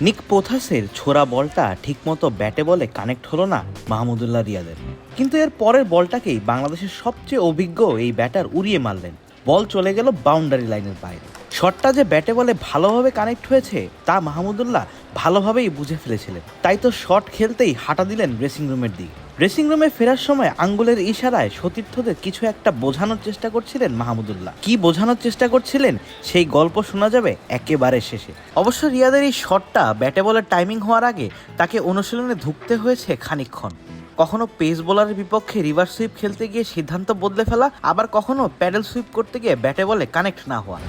নিক পোথাসের ছোড়া বলটা ঠিকমতো ব্যাটে বলে কানেক্ট হলো না মাহমুদুল্লাহ রিয়াদের কিন্তু এর পরের বলটাকেই বাংলাদেশের সবচেয়ে অভিজ্ঞ এই ব্যাটার উড়িয়ে মারলেন। বল চলে গেল বাউন্ডারি লাইনের বাইরে। শটটা যে ব্যাটে বলে ভালোভাবে কানেক্ট হয়েছে, তা মাহমুদুল্লাহ ভালোভাবেই বুঝে ফেলেছিলেন। তাই তো শট খেলতেই হাঁটা দিলেন ড্রেসিং রুমের দিকে। ড্রেসিং রুমে ফেরার সময় আঙ্গুলের ইশারায় সতীর্থদের কিছু একটা বোঝানোর চেষ্টা করছিলেন মাহমুদুল্লাহ। কি বোঝানোর চেষ্টা করছিলেন? সেই গল্প শোনা যাবে একেবারে শেষে। অবশ্য রিয়াদের এই শটটা ব্যাটে বলের টাইমিং হওয়ার আগে তাকে অনুশীলনে ধুকতে হয়েছে খানিকক্ষণ। কখনো পেস বোলারের বিপক্ষে রিভার্স সুইপ খেলতে গিয়ে সিদ্ধান্ত বদলে ফেলা, আবার কখনো প্যাডেল সুইপ করতে গিয়ে ব্যাটে বলে কানেক্ট না হওয়া।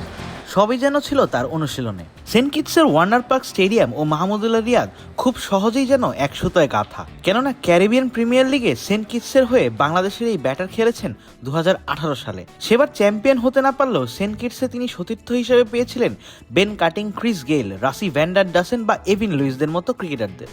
সবই যেন ছিল তার অনুশীলনে। সেন্ট কিটসের ওয়ার্নার পার্ক স্টেডিয়াম ও মাহমুদুল্লাহ রিয়াদ খুব সহজেই যেন এক সুতোয় গাথা কেননা ক্যারিবিয়ান প্রিমিয়ার লিগে সেন্ট কিটসের হয়ে বাংলাদেশের এই ব্যাটার খেলেছেন দু হাজার আঠারো সালে। সেবার চ্যাম্পিয়ন হতে না পারলেও সেন্ট কিটসে তিনি সতীর্থ হিসেবে পেয়েছিলেন Ben Cutting, Chris Gayle, Rassie van der Dussen বা এভিন লুইসদের মতো ক্রিকেটারদের।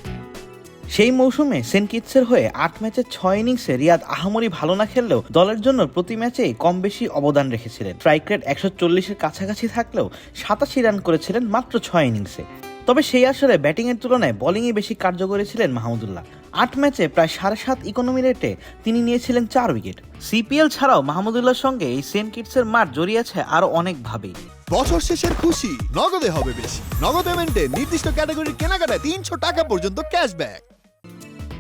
সেই মৌসুমে সেন্ট কিটসের হয়ে আট ম্যাচে ছয় ইনিংসে রিয়াদ আহামরি ভালো না খেললেও দলের জন্য প্রতি ম্যাচেই কম বেশি অবদান রেখেছিলেন। স্ট্রাইক রেট একশো চল্লিশের কাছাকাছি থাকলেও সাতাশি রান করেছিলেন মাত্র ছয় ইনিংসে। তবে সেই আসরে ব্যাটিংয়ের তুলনায় বোলিংয়ে বেশি কার্যকরী ছিলেন মাহমুদুল্লাহ। আট ম্যাচে প্রায় সাড়ে সাত ইকোনমি রেটে তিনি নিয়েছিলেন চার উইকেট। সিপিএল ছাড়াও মাহমুদুল্লাহর সঙ্গে এই সেন্ট কিটসের মাঠ জড়িয়ে আছে আরও অনেকভাবেই বছর শেষের খুশি, নগদে হবে বেশি। নগদ পেমেন্টে নির্দিষ্ট ক্যাটাগরির কেনাকাটায় তিনশো টাকা পর্যন্ত ক্যাশব্যাক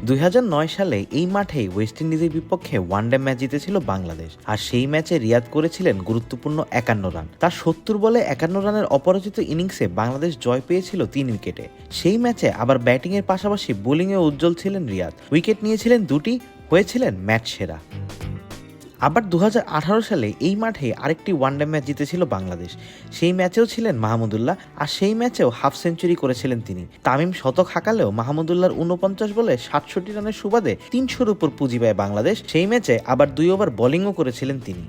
দুই হাজার নয় সালে এই মাঠেই ওয়েস্ট ইন্ডিজের বিপক্ষে ওয়ানডে ম্যাচ জিতেছিল বাংলাদেশ, আর সেই ম্যাচে রিয়াদ করেছিলেন গুরুত্বপূর্ণ একান্ন রান। তার সত্তর বলে একান্ন রানের অপরাজিত ইনিংসে বাংলাদেশ জয় পেয়েছিল তিন উইকেটে। সেই ম্যাচে আবার ব্যাটিংয়ের পাশাপাশি বোলিংয়ে উজ্জ্বল ছিলেন রিয়াদ। উইকেট নিয়েছিলেন দুটি, হয়েছিলেন ম্যাচ সেরা। আবার দু হাজার আঠারো সালে এই মাঠে আরেকটি ওয়ানডে ম্যাচ জিতেছিল বাংলাদেশ। সেই ম্যাচেও ছিলেন মাহমুদুল্লাহ আর সেই ম্যাচেও হাফ সেঞ্চুরি করেছিলেন তিনি। তামিম শতক হাঁকালেও মাহমুদুল্লাহর উনপঞ্চাশ বলে সাতষট্টি রানের সুবাদে তিনশোর উপর পুঁজি পায় বাংলাদেশ। সেই ম্যাচে আবার দুই ওভার বোলিংও করেছিলেন তিনি।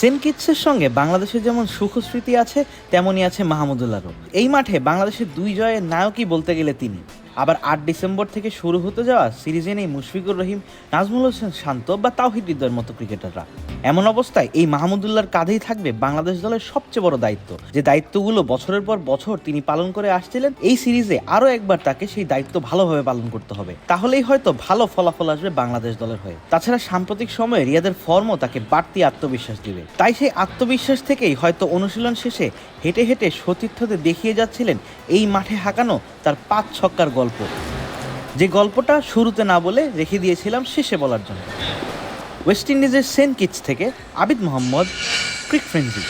সেন্ট কিটসের সঙ্গে বাংলাদেশের যেমন সুখ স্মৃতি আছে, তেমনই আছে মাহমুদুল্লাহরও এই মাঠে বাংলাদেশের দুই জয়ের নায়কই বলতে গেলে তিনি। আবার আট ডিসেম্বর থেকে শুরু হতে যাওয়া সিরিজে নেই মুশফিকুর রহিম, নাজমুল হোসেন শান্ত বা তাওহিদ হৃদয়ের মতো ক্রিকেটাররা। এমন অবস্থায় এই মাহমুদুল্লাহর কাঁধেই থাকবে বাংলাদেশ দলের সবচেয়ে বড় দায়িত্ব। যে দায়িত্বগুলো বছরের পর বছর তিনি পালন করে আসছিলেন, এই সিরিজে আরও একবার তাকে সেই দায়িত্ব ভালোভাবে পালন করতে হবে। তাহলেই হয়তো ভালো ফলাফল আসবে বাংলাদেশ দলের হয়ে। তাছাড়া সাম্প্রতিক সময়ে রিয়াদের ফর্মও তাকে বাড়তি আত্মবিশ্বাস দিবে। তাই সেই আত্মবিশ্বাস থেকেই হয়তো অনুশীলন শেষে হেঁটে হেঁটে সতীর্থদের দেখিয়ে যাচ্ছিলেন, এই মাঠে হাঁকানো তার পাঁচ ছক্কার গল্প। যে গল্পটা শুরুতে না বলে রেখে দিয়েছিলাম শেষে বলার জন্য। ওয়েস্ট ইন্ডিজের সেন্ট কিটস থেকে আবিদ মোহাম্মদ ক্রিক ফ্রেন্সি